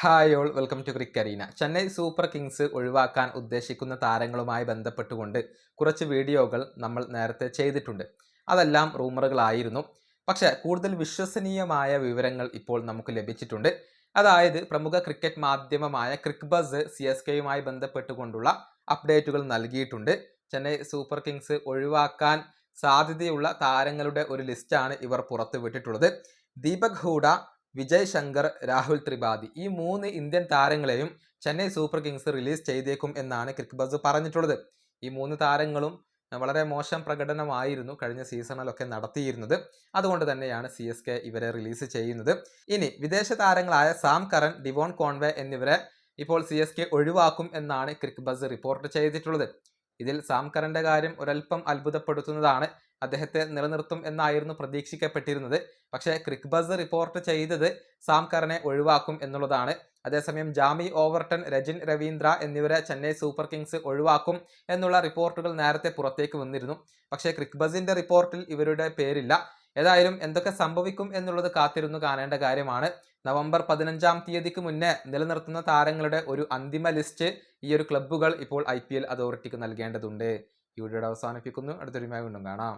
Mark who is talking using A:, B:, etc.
A: Hi all welcome to ക്രിക്കരീന Chennai super Kings ഒഴിവാക്കാൻ ഉദ്ദേശിക്കുന്ന താരങ്ങളുമായി ബന്ധപ്പെട്ടുകൊണ്ട് കുറച്ച് വീഡിയോകൾ നമ്മൾ നേരത്തെ ചെയ്തിട്ടുണ്ട്. അതെല്ലാം റൂമറുകളായിരുന്നു. പക്ഷേ കൂടുതൽ വിശ്വസനീയമായ വിവരങ്ങൾ ഇപ്പോൾ നമുക്ക് ലഭിച്ചിട്ടുണ്ട്. അതായത് പ്രമുഖ ക്രിക്കറ്റ് മാധ്യമമായ ക്രിക്ബസ് സി എസ് കെയുമായി ബന്ധപ്പെട്ടുകൊണ്ടുള്ള അപ്ഡേറ്റുകൾ നൽകിയിട്ടുണ്ട്. ചെന്നൈ സൂപ്പർ കിങ്സ് ഒഴിവാക്കാൻ സാധ്യതയുള്ള താരങ്ങളുടെ ഒരു ലിസ്റ്റാണ് ഇവർ പുറത്തുവിട്ടിട്ടുള്ളത്. ദീപക് ഹൂഡ വിജയ് ശങ്കർ രാഹുൽ ത്രിപാഠി ഈ മൂന്ന് ഇന്ത്യൻ താരങ്ങളെയും ചെന്നൈ സൂപ്പർ കിങ്സ് റിലീസ് ചെയ്തേക്കും എന്നാണ് ക്രിക്കറ്റ് ബസ് പറഞ്ഞിട്ടുള്ളത്. ഈ മൂന്ന് താരങ്ങളും വളരെ മോശം പ്രകടനമായിരുന്നു കഴിഞ്ഞ സീസണിലൊക്കെ നടത്തിയിരുന്നത്. അതുകൊണ്ട് തന്നെയാണ് സി എസ് കെ ഇവരെ റിലീസ് ചെയ്യുന്നത്. ഇനി വിദേശ താരങ്ങളായ സാം കറൻ ഡിവോൺ കോൺവേ എന്നിവരെ ഇപ്പോൾ സി എസ് കെ ഒഴിവാക്കും എന്നാണ് ക്രിക്ബസ് റിപ്പോർട്ട് ചെയ്തിട്ടുള്ളത്. ഇതിൽ സാം കറന്റെ കാര്യം ഒരൽപ്പം അത്ഭുതപ്പെടുത്തുന്നതാണ് അദ്ദേഹത്തെ നിലനിർത്തും എന്നായിരുന്നു പ്രതീക്ഷിക്കപ്പെട്ടിരുന്നത്. പക്ഷേ ക്രിക്ബസ് റിപ്പോർട്ട് ചെയ്തത് സാം കറനെ ഒഴിവാക്കും എന്നുള്ളതാണ്. അതേസമയം ജാമി ഓവർട്ടൺ രജിൻ രവീന്ദ്ര എന്നിവരെ ചെന്നൈ സൂപ്പർ കിങ്സ് ഒഴിവാക്കും എന്നുള്ള റിപ്പോർട്ടുകൾ നേരത്തെ പുറത്തേക്ക് വന്നിരുന്നു. പക്ഷേ ക്രിക്ബസിന്റെ റിപ്പോർട്ടിൽ ഇവരുടെ പേരില്ല. ഏതായാലും എന്തൊക്കെ സംഭവിക്കും എന്നുള്ളത് കാത്തിരുന്നു കാണേണ്ട കാര്യമാണ്. നവംബർ പതിനഞ്ചാം തീയതിക്ക് മുന്നേ നിലനിർത്തുന്ന താരങ്ങളുടെ ഒരു അന്തിമ ലിസ്റ്റ് ഈ ഒരു ക്ലബ്ബുകൾ ഇപ്പോൾ ഐ പി എൽ അതോറിറ്റിക്ക് നൽകേണ്ടതുണ്ട്. ഈ വീഡിയോയുടെ അവസാനിപ്പിക്കുന്നു. അടുത്തൊരുമായി വീണ്ടും കാണാം.